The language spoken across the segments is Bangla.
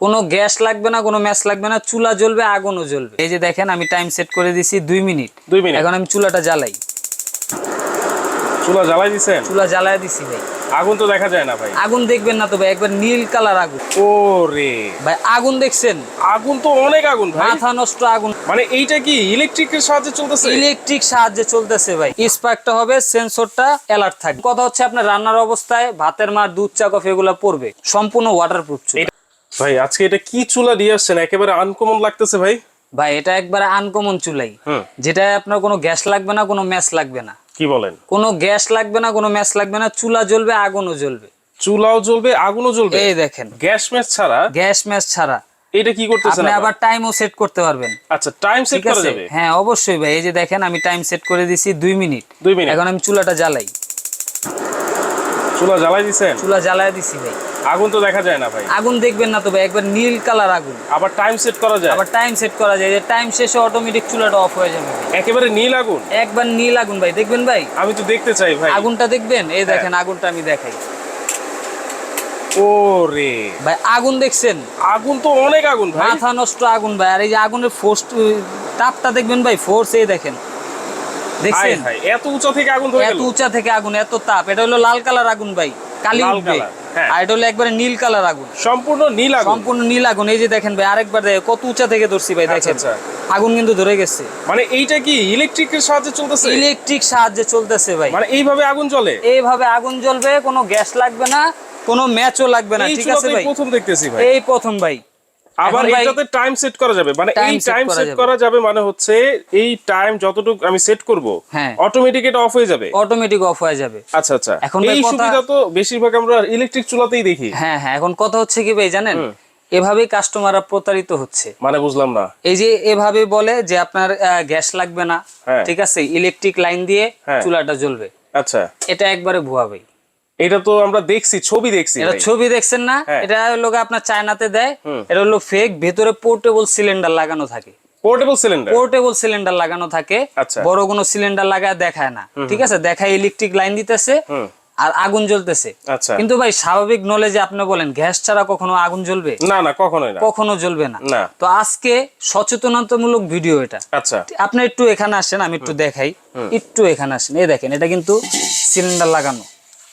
কোনো গ্যাস লাগবে না কোনো ম্যাচ লাগবে না চুলা জ্বলবে আগুনও জ্বলবে। এই যে দেখেন আমি টাইম সেট করে দিছি দুই মিনিট। দুই মিনিট। এখন আমি চুলাটা জ্বালাই। চুলা জ্বালাই দিছেন? চুলা জ্বালাই দিছি ভাই। আগুন তো দেখা যায় না ভাই। আগুন দেখবেন না তো ভাই একবার নীল কালার আগুন। ও রে ভাই আগুন দেখছেন? আগুন তো অনেক আগুন ভাই। মাথা নষ্ট আগুন। মানে এইটা কি ইলেকট্রিকের সাহায্যে চলতেছে? ইলেকট্রিক সাহায্যে চলতেছে ভাই। স্পার্কটা হবে সেন্সরটা অ্যালার্ট থাকবে। কথা হচ্ছে আপনার রান্নার অবস্থায় ভাতের মার দুধ চা কফি এগুলো পড়বে। সম্পূর্ণ ওয়াটারপ্রুফ ভাই আজকে এটা কি চুলা দিয়ে আসছেন? একেবারে আনকমন লাগতেছে ভাই। ভাই এটা একবারে আনকমন চুলাই। যেটা আপনার কোনো গ্যাস লাগবে না কোনো ম্যাচ লাগবে না। কি বলেন? কোনো গ্যাস লাগবে না কোনো ম্যাচ লাগবে না চুলা জ্বলবে আগুনও জ্বলবে। চুলাও জ্বলবে আগুনও জ্বলবে? এই দেখেন। গ্যাস ম্যাচ ছাড়া? গ্যাস ম্যাচ ছাড়া। এটা কি করতেছেন আপনি আবার? টাইমও সেট করতে পারবেন। আচ্ছা টাইম সেট করা যাবে? হ্যাঁ অবশ্যই ভাই। এই যে দেখেন আমি টাইম সেট করে দিছি দুই মিনিট। দুই মিনিট। এখন আমি চুলাটা জ্বালাই। চুলা জ্বালাই দিছেন? চুলা জ্বালাই দিছি ভাই। আগুন তো দেখা যায় না ভাই। আগুন দেখবেন না তো ভাই একবার নীল কালার আগুন। আবার টাইম সেট করা যায়? আবার টাইম সেট করা যায় যে টাইম শেষে অটোমেটিক চুলাটা অফ হয়ে যাবে। একেবারে নীল আগুন? একবার নীল আগুন ভাই দেখবেন ভাই? আমি তো দেখতে চাই ভাই। আগুনটা দেখবেন? এই দেখেন আগুনটা আমি দেখাই। ওরে। ভাই আগুন দেখছেন? আগুন তো অনেক আগুন ভাই। মাথা নষ্ট আগুন ভাই আর এই যে আগুনের ফোর্স তাপটা দেখবেন ভাই ফোর্স এই দেখেন। দেখছেন? এত উঁচা থেকে আগুন এত উঁচা থেকে আগুন এত তাপ। এটা হলো লাল কালার আগুন ভাই। কালি উঠবে। হ্যাঁ। আর এটা হলো একবারে নীল কালার আগুন। সম্পূর্ণ নীল আগুন। সম্পূর্ণ নীল আগুন। এই যে দেখেন ভাই আরেকবার দেখে কত উঁচা থেকে ধরছি ভাই আচ্ছা, দেখেন। আচ্ছা। আগুন কিন্তু ধরে গেছে। মানে এইটা কি ইলেকট্রিকের সাহায্যে চলতেছে? ইলেকট্রিক সাহায্যে চলতেছে ভাই। মানে এইভাবে আগুন জ্বলে? এইভাবে আগুন জ্বলবে কোনো গ্যাস লাগবে না কোনো ম্যাচও লাগবে না ঠিক আছে ভাই? প্রথম দেখতেছি ভাই। এই প্রথম ভাই। আবার এটাতে টাইম সেট করা যাবে। মানে এই টাইম সেট করা যাবে। মানে হচ্ছে এই টাইম যতটুকু আমি সেট করব হ্যাঁ। অটোমেটিক এটা অফ হয়ে যাবে। অটোমেটিক অফ হয়ে যাবে। আচ্ছা আচ্ছা। এখন এই সুবিধা তো বেশিরভাগ আমরা ইলেকট্রিক চুলাতেই দেখি। হ্যাঁ হ্যাঁ। এখন কথা হচ্ছে কি ভাই জানেন? এভাবেই কাস্টমাররা প্রতারিত হচ্ছে। মানে বুঝলাম না। এই যে এভাবে বলে যে আপনার গ্যাস লাগবে না। হ্যাঁ। ঠিক আছে? ইলেকট্রিক লাইন দিয়ে হ্যাঁ। চুলাটা জ্বলবে। আচ্ছা। এটা একবারে ভুয়া ভাই। এটা তো আমরা দেখছি ছবি দেখছি এটা ছবি দেখছেন না? হ্যাঁ। এটা হলো আপনার চায়নাতে দেয়। এটা হলো ফেক ভেতরে পোর্টেবল সিলিন্ডার লাগানো থাকে। পোর্টেবল সিলিন্ডার পোর্টেবল সিলিন্ডার লাগানো থাকে। আচ্ছা। বড় কোনো সিলিন্ডার লাগায় দেখায় না। ঠিক আছে? দেখায় ইলেকট্রিক লাইন দিতেছে আর আগুন জ্বলতেছে। আচ্ছা। কিন্তু ভাই স্বাভাবিক নলেজে আপনি বলেন গ্যাস ছাড়া কখনো আগুন জ্বলবে? না কখনো জ্বলবে না। না। তো আজকে সচেতনতামূলক ভিডিও এটা। আচ্ছা। আপনি একটু এখানে আসেন আমি একটু দেখাই। একটু এখানে আসেন। এই দেখেন এটা কিন্তু সিলিন্ডার লাগানো।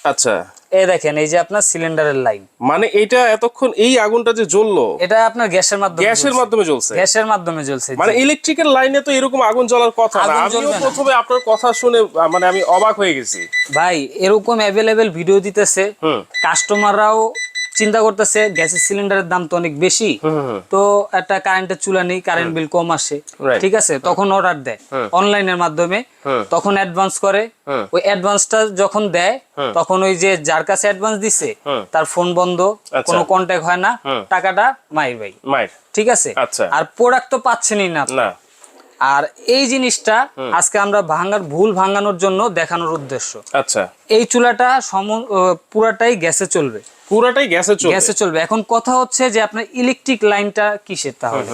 আচ্ছা। এই দেখেন এই যে আপনার সিলিন্ডারের লাইন মানে এটা এতক্ষণ এই আগুনটা যে জ্বললো এটা আপনার গ্যাসের মাধ্যমে গ্যাসের মাধ্যমে জ্বলছে? গ্যাসের মাধ্যমে জ্বলছে মানে ইলেকট্রিকের ইলেকট্রিক্যাল লাইনে তো এরকম আগুন জ্বলার কথা না। আমিও প্রথমে আপনার কথা শুনে মানে আমি অবাক হয়ে গেছি। ভাই এরকম অ্যাভেলেবেল ভিডিও দিতেছে। কাস্টমাররাও চিন্তা করতেছে গ্যাসের সিলিন্ডারের দাম তো অনেক বেশি। তো একটা কারেন্টের চুলা নেই কারেন্ট বিল কম আসে। ঠিক আছে? তখন অর্ডার দেয়। অনলাইনের মাধ্যমে তখন অ্যাডভান্স করে। ওই অ্যাডভান্সটা যখন দেয় তখন ওই যে যার কাছে অ্যাডভান্স দিছে তার ফোন বন্ধ আচ্ছা। কোনো কন্ট্যাক্ট হয় না টাকাটা মাইর ভাই ঠিক আছে? আচ্ছা। আর প্রোডাক্ট তো পাচ্ছেনই না না। আর এই জিনিসটা আজকে আমরা ভাঙার ভুল ভাঙানোর জন্য দেখানোর উদ্দেশ্য। আচ্ছা। এই চুলাটা সম পুরাটাই গ্যাসে চলবে। পুরাটাই গ্যাসে চলবে। গ্যাসে চলবে। এখন কথা হচ্ছে যে আপনার ইলেকট্রিক লাইনটা কিসের তাহলে?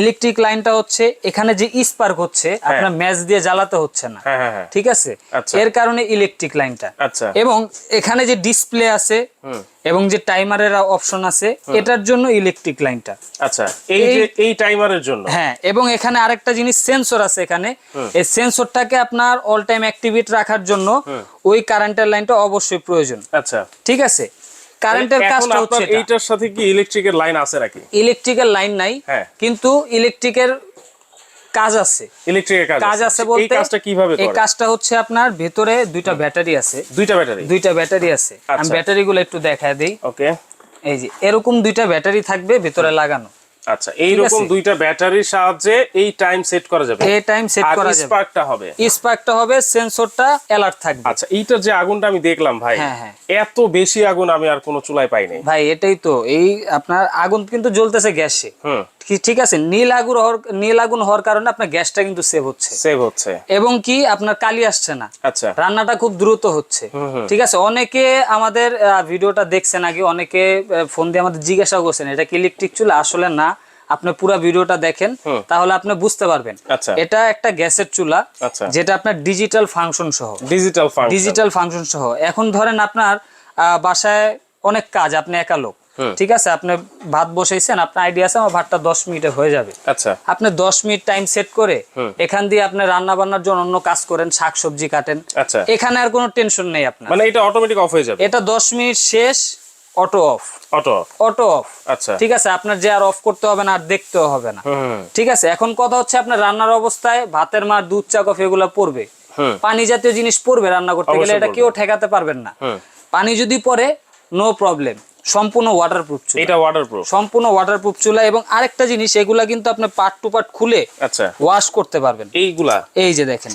ইলেকট্রিক লাইনটা হচ্ছে এখানে যে স্পার্ক হচ্ছে আপনার ম্যাচ দিয়ে জ্বালাতে হচ্ছে না। হ্যাঁ হ্যাঁ হ্যাঁ। ঠিক আছে? আচ্ছা। এর কারণে ইলেকট্রিক লাইনটা আচ্ছা। এবং এখানে যে ডিসপ্লে আছে এবং যে টাইমারের অপশন আছে এটার জন্য ইলেকট্রিক লাইনটা আচ্ছা এই যে এই টাইমারের জন্য? হ্যাঁ এবং এখানে আরেকটা জিনিস সেন্সর আছে এখানে। এই সেন্সরটাকে আপনার অল টাইম অ্যাক্টিভেট রাখার জন্য ওই কারেন্টের লাইনটা অবশ্যই প্রয়োজন। আচ্ছা। ঠিক আছে? কারেন্টের কাজটা হচ্ছে এইটার সাথে কি ইলেকট্রিকের লাইন আছে নাকি? ইলেকট্রিকের লাইন নাই হ্যাঁ। কিন্তু ইলেকট্রিকের কাজ আছে। ইলেকট্রিকের কাজ কাজ আছে। বলতে এই কাজটা কীভাবে এই কাজটা হচ্ছে আপনার ভিতরে দুইটা ব্যাটারি আছে। দুইটা ব্যাটারি? দুইটা ব্যাটারি আছে। আমি আচ্ছা। ব্যাটারিগুলো একটু দেখায় দেই। ওকে এই যে এরকম দুইটা ব্যাটারি থাকবে ভিতরে লাগানো। আচ্ছা এইরকম আছে? দুইটা ব্যাটারির সাহায্যে এই টাইম সেট করা যাবে। এই টাইম সেট করা যাবে। স্পার্কটা হবে। স্পার্কটা হবে সেন্সরটা অ্যালার্ট থাকবে। আচ্ছা এইটার যে আগুনটা আমি দেখলাম ভাই হ্যাঁ, হ্যাঁ। এত বেশি আগুন আমি আর কোনো চুলায় পাইনি ভাই এটাই তো এই আপনার আগুন কিন্তু জ্বলতেছে গ্যাসে। হুম। ঠিক- আছে নীল আগুন নীল আগুন হওয়ার কারণে আপনার গ্যাসটা কিন্তু সেভ হচ্ছে। সেভ হচ্ছে। এবং কি আপনার কালি আসছে না। আচ্ছা। রান্নাটা খুব দ্রুত হচ্ছে। ঠিক আছে অনেকে আমাদের ভিডিওটা দেখছেন আগে অনেকে ফোন দিয়ে আমাদের জিজ্ঞাসা করছেন এটা কি ইলেকট্রিক চুলা? আসলে না। আপনি পুরো ভিডিওটা দেখেন তাহলে আপনি বুঝতে পারবেন। আচ্ছা। এটা একটা গ্যাসের চুলা আচ্ছা। যেটা আপনার ডিজিটাল ফাংশন সহ। ডিজিটাল ফাংশন ডিজিটাল ফাংশন সহ। এখন ধরেন আপনার বাসায় অনেক কাজ আপনি একা লোক। ঠিক আছে? আপনি ভাত বসাইছেন আপনার আইডিয়া আছে আমার ভাতটা দশ মিনিটে হয়ে যাবে। আচ্ছা। আপনি দশ মিনিট টাইম সেট করে এখান দিয়ে আপনি রান্না বান্নার জন্য অন্য কাজ করেন শাক সবজি কাটেন। আচ্ছা। এখানে আর কোনো টেনশন নেই আপনার। মানে এটা অটোমেটিক অফ হয়ে যাবে। এটা দশ মিনিট শেষ auto off. Auto auto off. আচ্ছা। ঠিক আছে আপনার যে আর অফ করতে হবে না আর দেখতেও হবে না। ঠিক আছে এখন কথা হচ্ছে আপনার রান্নার অবস্থায় ভাতের মার দুধ চা কফি এগুলো পড়বে। পানি জাতীয় জিনিস পড়বে রান্না করতে গেলে এটা কেউ ঠেকাতে পারবেন না। পানি যদি পড়ে নো প্রবলেম সম্পূর্ণ ওয়াটারপ্রুফ চুলা। এটা ওয়াটারপ্রুফ সম্পূর্ণ ওয়াটারপ্রুফ চুলা এবং আরেকটা জিনিস এগুলা কিন্তু আপনি পার্ট টু পার্ট খুলে আচ্ছা। ওয়াশ করতে পারবেন। এইগুলা? এই যে দেখেন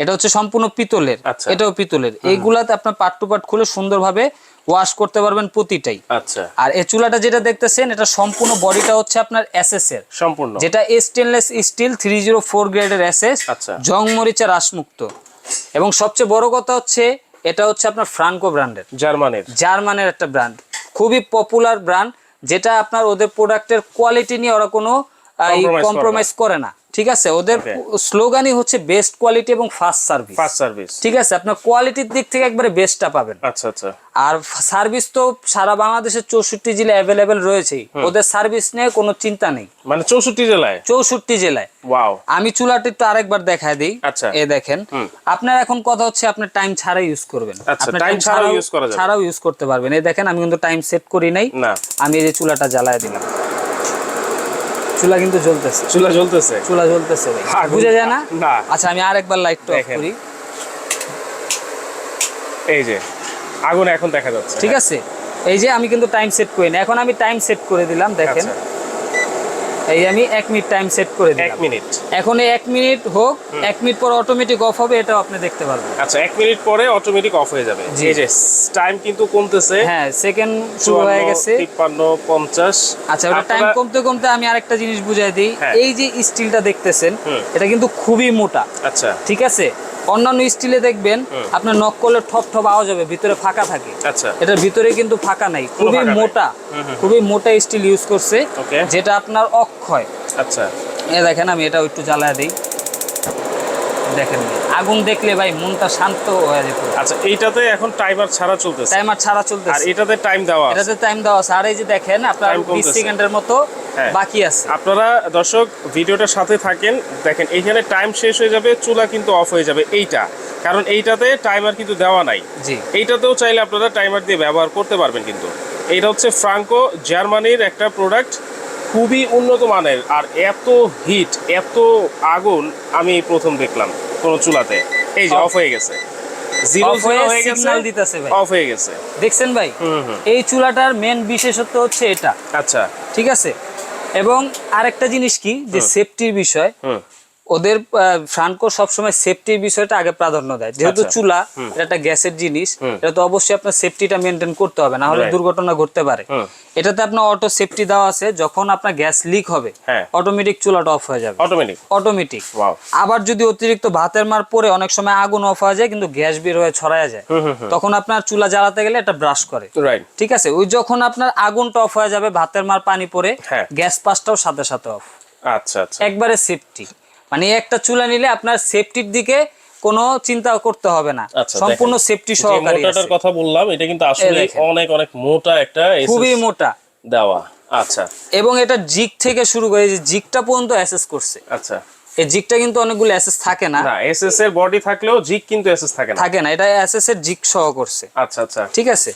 এটা হচ্ছে সম্পূর্ণ পিতলের। আচ্ছা। এটাও পিতলের। এইগুলাতে আপনার পার্ট টু পার্ট খুলে সুন্দরভাবে ওয়াশ করতে পারবেন প্রতিটাই। আচ্ছা। আর এই চুলাটা যেটা দেখতেছেন এটা সম্পূর্ণ বডিটা হচ্ছে আপনার এসএস এর। সম্পূর্ণ। যেটা stainless steel three zero four গ্রেডের এসএস আচ্ছা। জং মরিচা রাসমুক্ত এবং সবচেয়ে বড় কথা হচ্ছে এটা হচ্ছে আপনার ফ্রাঙ্কো ব্র্যান্ডের জার্মানের। জার্মানের একটা ব্র্যান্ড খুবই পপুলার ব্র্যান্ড যেটা আপনার ওদের প্রোডাক্টের কোয়ালিটি নিয়ে ওরা কোনো কম্প্রোমাইজ করে না। ঠিক আছে? ওদের স্লোগানই হচ্ছে বেস্ট কোয়ালিটি এবং ফাস্ট সার্ভিস ফার্স্ট সার্ভিস ঠিক আছে? আপনার কোয়ালিটির দিক থেকে একবারে বেস্টটা পাবেন। আচ্ছা আচ্ছা। আর সার্ভিস তো সারা বাংলাদেশের চৌষট্টি জেলায় অ্যাভেলেবেল রয়েছেই। ওদের সার্ভিস নিয়ে কোনো চিন্তা নেই। মানে চৌষট্টি জেলায়? চৌষট্টি জেলায়। ওয়াও আমি চুলাটা একটু আরেকবার দেখায় দিই। আচ্ছা। এ দেখেন। আপনার এখন কথা হচ্ছে আপনি টাইম ছাড়া ইউজ করবেন। আচ্ছা, আপনি time ছাড়াও use করা যাবে। ছাড়াও ইউজ করতে পারবেন। এই দেখেন আমি কিন্তু টাইম সেট করি নাই। না। আমি এই যে চুলাটা জ্বালায় দিলাম। চুলা কিন্তু জ্বলতেছে। চুলা জ্বলতেছে? চুলা জ্বলতেছে ভাই। বুঝে যায় না? না। আচ্ছা আমি আরেকবার লাইটটা অফ। করি। এই যে আগুন এখন দেখা যাচ্ছে। ঠিক আছে? এই যে আমি কিন্তু টাইম সেট করি না। এখন আমি টাইম সেট করে দিলাম দেখেন। আচ্ছা, এই আমি এক মিনিট টাইম সেট করে এক মিনিট। এখন এই এক মিনিট হোক এক মিনিট পর অটোমেটিক অফ হবে এটাও আপনি দেখতে পারবেন। আচ্ছা এক মিনিট পরে অটোমেটিক অফ হয়ে যাবে। জি। যে টাইম কিন্তু কমতেছে। হ্যাঁ সেকেন্ড শুরু হয়ে গেছে। তিপ্পান্ন পঞ্চাশ। আচ্ছা ওটা টাইম কমতে কমতে আমি আরেকটা জিনিস বুঝাই দিই। হ্যাঁ। এই যে স্টিলটা দেখতেছেন এটা কিন্তু খুবই মোটা। আচ্ছা। ঠিক আছে? অন্যান্য স্টিলে দেখবেন আপনার নক করলে ঠপ ঠপ আওয়াজ হবে ভিতরে ফাঁকা থাকে। আচ্ছা। এটার ভিতরে কিন্তু ফাঁকা নাই খুবই মোটা খুবই মোটা স্টিল ইউজ করছে যেটা আপনার অক্ষয়। আচ্ছা। এ দেখেন আমি এটা একটু জ্বালায় দিই। দেখেন আগুন দেখলে ভাই মনটা শান্ত হয়ে যেত। আচ্ছা এইটাতে এখন টাইমার ছাড়া চলতেছে। টাইমার ছাড়া চলতেছে। আর এটাতে টাইম দেওয়া। এটাতে টাইম দেওয়া আছে। আর এই যে দেখেন আপনার Time বিশ কমতেছে। সেকেন্ডের মতো হ্যাঁ। বাকি আছে। আপনারা দর্শক ভিডিওটার সাথে থাকেন। দেখেন এইখানে টাইম শেষ হয়ে যাবে চুলা কিন্তু অফ হয়ে যাবে এইটা। কারণ এইটাতে টাইমার কিন্তু দেওয়া নাই। জি। এইটাতেও চাইলে আপনারা টাইমার দিয়ে ব্যবহার করতে পারবেন কিন্তু। এইটা হচ্ছে ফ্রাঙ্কো জার্মানির একটা প্রোডাক্ট খুবই উন্নত মানের আর এত হিট এত আগুন আমি প্রথম দেখলাম কোনো চুলাতে। এই যে অফ হয়ে গেছে। দেখছেন ভাই? এই চুলাটার মেন বিশেষত্ব হচ্ছে এটা। আচ্ছা। ঠিক আছে? এবং আরেকটা জিনিস কি? যে সেফটির বিষয়। হুম। ওদের ফ্রান্কো সবসময় সেফটির বিষয়টা আগে প্রাধান্য দেয়। যেহেতু আচ্ছা। চুলা এটা একটা গ্যাসের জিনিস এটা তো অবশ্যই আপনার সেফটিটা মেনটেন করতে হবে না হলে দুর্ঘটনা ঘটতে পারে। এটাতে আপনার অটো সেফটি দেওয়া আছে যখন আপনার গ্যাস লিক হবে হ্যাঁ। অটোমেটিক চুলাটা অফ হয়ে যাবে। অটোমেটিক অটোমেটিক আবার যদি অতিরিক্ত ভাতের মার পরে অনেক সময় আগুন অফ হয়ে যায় কিন্তু গ্যাস বের হয়ে ছড়ায় যায় তখন আপনার চুলা জ্বালাতে গেলে এটা ব্রাশ করে। রাইট ঠিক আছে? ওই যখন আপনার আগুনটা অফ হয়ে যাবে ভাতের মার পানি পরে হ্যাঁ। গ্যাস পাসটাও সাথে সাথে অফ আচ্ছা আচ্ছা। একবারে সেফটি মানে একটা চুলা নিলে আপনার সেফটির দিকে কোনো চিন্তা করতে হবে না। আচ্ছা, সম্পূর্ণ সেফটি সহকারে মোটাটার কথা বললাম এটা কিন্তু আসলে অনেক অনেক মোটা একটা খুবই মোটা। দেওয়া। আচ্ছা। এবং এটা জিগ থেকে শুরু করে যে জিগটা পর্যন্ত অ্যাসেস করছে। আচ্ছা। এই জিগটা কিন্তু অনেকগুলো অ্যাসেস থাকে না। না এসএস এর বডি থাকলেও জিগ কিন্তু অ্যাসেস থাকে না। থাকে না এটা অ্যাসেস এর জিগ সহ করছে। আচ্ছা আচ্ছা। ঠিক আছে?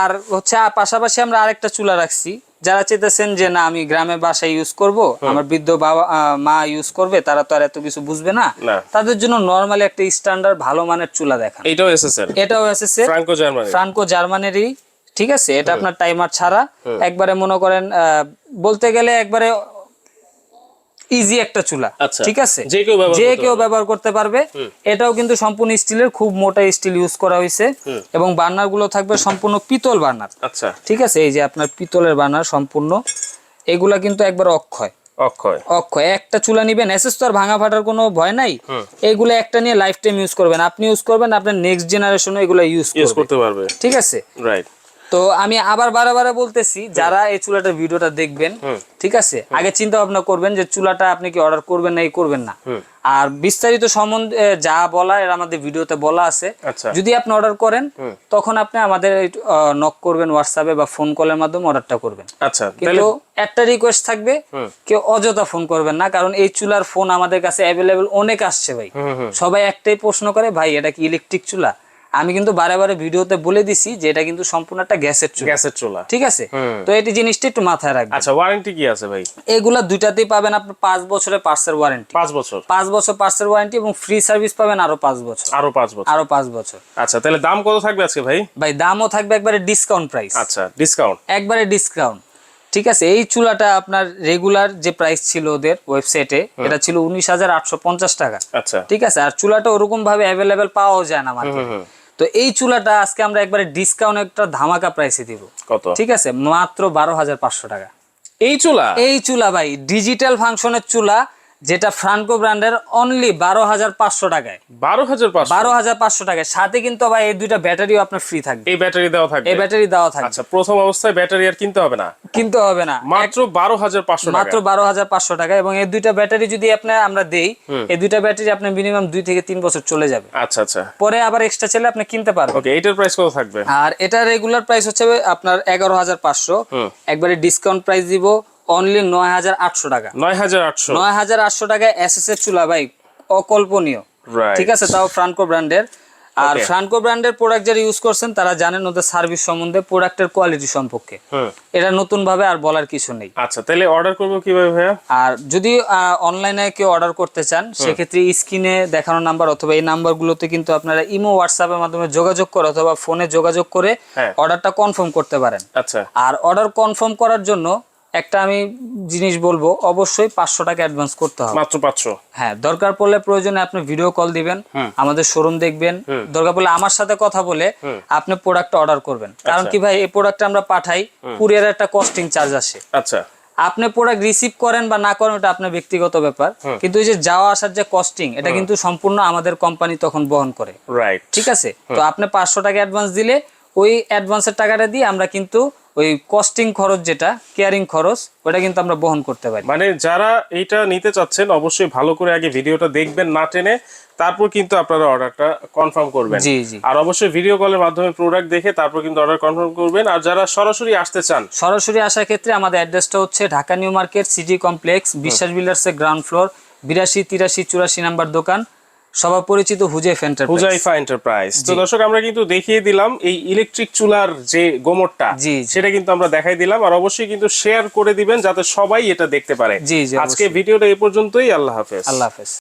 আর হচ্ছে পাশাপাশি আমরা আরেকটা চুলা রাখছি। যারা চেতেছেন যে না আমি গ্রামে বাসায় ইউজ করব আমার বৃদ্ধ বাবা মা ইউজ করবে তারা তো আর এত কিছু বুঝবে না। তাদের জন্য নর্মালি একটা স্ট্যান্ডার্ড ভালো মানের চুলা দেখান। এটাও এসেছে এটাও এসেছে ফ্রাঙ্কো জার্মানি ফ্রাঙ্কো জার্মানিরই ঠিক আছে? এটা আপনার টাইমার ছাড়া। একবারে মনে করেন আহ, বলতে গেলে একবারে ইজি একটা চুলা আচ্ছা। ঠিক আছে? যে কেউ ব্যবহার করতে পারবে। এটাও কিন্তু সম্পূর্ণ স্টিলের খুব মোটা স্টিল ইউজ করা হয়েছে। এবং বার্নারগুলো থাকবে সম্পূর্ণ পিতল বার্নার। আচ্ছা। ঠিক আছে? এই যে আপনার পিতলের বার্নার সম্পূর্ণ এগুলা কিন্তু একবার অক্ষয়। অক্ষয়। অক্ষয়। একটা চুলা নিবেন এসএস তো আর ভাঙা ফাটার কোনো ভয় নাই। এইগুলো একটা নিয়ে লাইফ টাইম ইউজ করবেন। আপনি ইউজ করবেন আপনার নেক্সট জেনারেশনও এগুলো ইউজ ইউজ করতে পারবে। ঠিক আছে? রাইট তো আমি আবার বারে বারে বলতেছি যারা এই চুলাটার ভিডিওটা দেখবেন ঠিক আছে? আগে চিন্তা ভাবনা করবেন যে চুলাটা আপনি কি অর্ডার করবেন না করবেন না। আর বিস্তারিত সম্বন্ধে যা বলা এর আমাদের ভিডিওতে বলা আছে। আচ্ছা। যদি আপনি অর্ডার করেন তখন আপনি আমাদের নক করবেন হোয়াটসঅ্যাপে বা ফোন কলের মাধ্যমে অর্ডারটা করবেন। আচ্ছা কিন্তু একটা রিকোয়েস্ট থাকবে কেউ অযথা ফোন করবেন না কারণ এই চুলার ফোন আমাদের কাছে অ্যাভেলেবেল অনেক আসছে ভাই। সবাই একটাই প্রশ্ন করে ভাই এটা কি ইলেকট্রিক চুলা? আমি কিন্তু বারে বারে ভিডিওতে বলে দিছি যে এটা কিন্তু সম্পূর্ণ একটা গ্যাসের চুলা। গ্যাসের চুলা। ঠিক আছে? তো এটি জিনিসটা একটু মাথায় রাখবেন। আচ্ছা ওয়ারেন্টি কি আছে ভাই? এগুলা দুইটাতেই পাবেন আপনি পাঁচ বছরের পার্সের ওয়ারেন্টি পাঁচ বছর। পাঁচ বছর পার্সের ওয়ারেন্টি এবং ফ্রি সার্ভিস পাবেন আরও পাঁচ বছর। আরও পাঁচ বছর। আরও পাঁচ বছর। আচ্ছা তাহলে দাম কত থাকবে আজকে ভাই? ভাই দামও থাকবে একবারে ডিসকাউন্ট প্রাইস আচ্ছা ডিসকাউন্ট একবারে ডিসকাউন্ট ঠিক আছে? এই চুলাটা আপনার রেগুলার যে প্রাইস ছিল ওদের ওয়েবসাইটে এটা ছিল উনিশ হাজার আটশো পঞ্চাশ টাকা। আচ্ছা। ঠিক আছে? আর চুলাটা ওরকম ভাবে অ্যাভেলেবেল পাওয়াও যায় না মার্কেটে। তো এই চুলাটা আজকে আমরা একবারে ডিসকাউন্ট একটা ধামাকা প্রাইসে দিব। কত? ঠিক আছে? মাত্র বারো হাজার পাঁচশো টাকা। এই চুলা? এই চুলা ভাই ডিজিটাল ফাংশনের চুলা যেটা ফ্রান্কো ব্র্যান্ডের অনলি বারো হাজার পাঁচশো টাকায়। বারো হাজার বারো হাজার পাঁচশো টাকায়। সাথে কিন্তু আবার এই দুইটা ব্যাটারিও আপনার ফ্রি থাকবে। এই ব্যাটারি দেওয়া থাকবে? এই ব্যাটারি দেওয়া থাকবে। আচ্ছা প্রথম অবস্থায় ব্যাটারি আর কিনতে হবে না? কিনতে হবে না। মাত্র বারো হাজার পাঁচশো মাত্র বারো হাজার পাঁচশো টাকা এবং এই দুইটা ব্যাটারি যদি আপনার আমরা দেই এই দুইটা ব্যাটারি আপনার মিনিমাম দুই থেকে তিন বছর চলে যাবে। আচ্ছা আচ্ছা। পরে আবার এক্সট্রা চাইলে আপনি কিনতে পারবেন। ওকে এইটার প্রাইস কত থাকবে? আর এটা রেগুলার প্রাইস হচ্ছে আপনার এগারো হাজার পাঁচশো। একবারে ডিসকাউন্ট প্রাইস দিব। অনলি নয় হাজার আটশো টাকা। নয় হাজার আটশো। নয় হাজার আটশো টাকায় এসএস এর চুলা ভাই অকল্পনীয়। ঠিক আছে তাও ফ্রান্কো ব্র্যান্ডের আর. ফ্রান্কো ব্র্যান্ডের প্রোডাক্ট যারা ইউজ করছেন তারা জানেন ওদের সার্ভিস সম্বন্ধে প্রোডাক্টের কোয়ালিটি সম্পর্কে। এটা নতুন ভাবে আর বলার কিছু নেই। আচ্ছা তাহলে অর্ডার করব কীভাবে ভাইয়া? আর যদি অনলাইনে কেউ অর্ডার করতে চান সেক্ষেত্রে স্ক্রিনে দেখানো নাম্বার অথবা এই নাম্বারগুলোতে কিন্তু আপনারা ইমো হোয়াটসঅ্যাপের মাধ্যমে যোগাযোগ করে অথবা ফোনে যোগাযোগ করে হ্যাঁ। অর্ডারটা কনফার্ম করতে পারেন। আচ্ছা। আর অর্ডার কনফার্ম করার জন্য একটা আমি জিনিস বলব অবশ্যই পাঁচশো টাকা অ্যাডভান্স করতে হবে। মাত্র পাঁচশো? হ্যাঁ দরকার পড়লে প্রয়োজনে আপনি ভিডিও কল দিবেন আমাদের শোরুম দেখবেন। দরকার পড়লে আমার সাথে কথা বলে আপনি প্রোডাক্ট অর্ডার করবেন। কারণ আচ্ছা। কি ভাই এই প্রোডাক্ট আমরা পাঠাই কুরিয়ার একটা কস্টিং চার্জ আসে। আচ্ছা। আপনি প্রোডাক্ট রিসিভ করেন বা না করেন ওটা আপনার ব্যক্তিগত ব্যাপার। কিন্তু এই যে যাওয়া আসার যে কস্টিং এটা কিন্তু সম্পূর্ণ আমাদের কোম্পানি তখন বহন করে। রাইট ঠিক আছে? তো আপনি পাঁচশো টাকা অ্যাডভান্স দিলে ওই অ্যাডভান্সের টাকাটা দিয়ে আমরা কিন্তু ওই কস্টিং খরচ যেটা কেয়ারিং খরচ ওটা কিন্তু আমরা বহন করতে পারি। মানে যারা এইটা নিতে চাচ্ছেন অবশ্যই ভালো করে আগে ভিডিওটা দেখবেন না টেনে তারপর কিন্তু আপনারা অর্ডারটা কনফার্ম করবেন। জি জি। আর অবশ্যই ভিডিও কলের মাধ্যমে প্রোডাক্ট দেখে তারপর কিন্তু অর্ডার কনফার্ম করবেন। আর যারা সরাসরি আসতে চান সরাসরি আসার ক্ষেত্রে আমাদের অ্যাড্রেসটা হচ্ছে Dhaka new market city complex Biswas বিল্ডার্সের ground floor বিরাশি তিরাশি চুরাশি নাম্বার দোকান। সবার পরিচিত হুজাইফা এন্টারপ্রাইজ হুজাইফা এন্টারপ্রাইজ তো দর্শক আমরা কিন্তু দেখিয়ে দিলাম এই ইলেকট্রিক চুলার যে গোমরটা। সেটা কিন্তু আমরা দেখাই দিলাম আর অবশ্যই কিন্তু শেয়ার করে দিবেন যাতে সবাই এটা দেখতে পারে। আজকে ভিডিওটা এই পর্যন্তই। আল্লাহ হাফেজ। আল্লাহ হাফেজ।